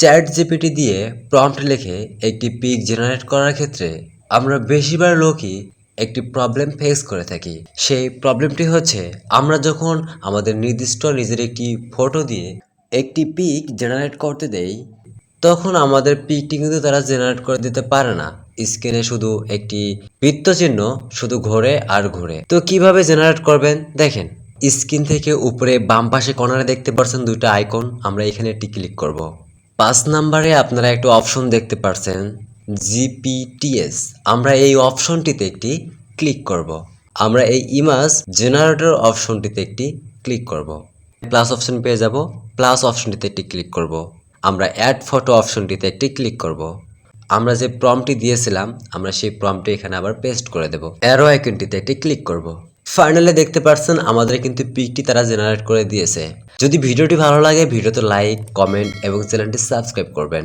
Chat GPT দিয়ে prompt লিখে একটি পিক জেনারেট করার ক্ষেত্রে আমরা বেশিরভাগ লোকই একটি প্রবলেম ফেস করে থাকি। সেই প্রবলেমটি হচ্ছে, আমরা যখন আমাদের নির্দিষ্ট নিজের একটি ফটো দিয়ে একটি পিক জেনারেট করতে দেই, তখন আমাদের পিকটি কিন্তু তারা জেনারেট করে দিতে পারে না। স্ক্রিনে শুধু একটি বৃত্তচিহ্ন, শুধু ঘোরে আর ঘোরে। তো কীভাবে জেনারেট করবেন? দেখেন, স্ক্রিন থেকে উপরে বাম পাশে কর্নারে দেখতে পাচ্ছেন দুটো আইকন। আমরা এখানে একটি ক্লিক করব। পাঁচ নাম্বারে আপনারা একটা অপশন দেখতে পাচ্ছেন জিপিটিএস আমরা এই অপশনটিতে একটি ক্লিক করব। আমরা এই ইমাজ জেনারেটর অপশনটিতে একটি ক্লিক করব। প্লাস অপশন পেয়ে যাব প্লাস অপশনটিতে একটি ক্লিক করব। আমরা অ্যাড ফটো অপশনটিতে একটি ক্লিক করব। আমরা যে প্রম্পটি দিয়েছিলাম, আমরা সেই প্রম্পটি এখানে আবার পেস্ট করে দেব। অ্যারো আইকনটিতে একটি ক্লিক করব। ফাইনালি দেখতে পারছেন আমাদের কিন্তু পিকটি তারা জেনারেট করে দিয়েছে। যদি ভিডিওটি ভালো লাগে, ভিডিওতে লাইক, কমেন্ট এবং চ্যানেলটি সাবস্ক্রাইব করবেন।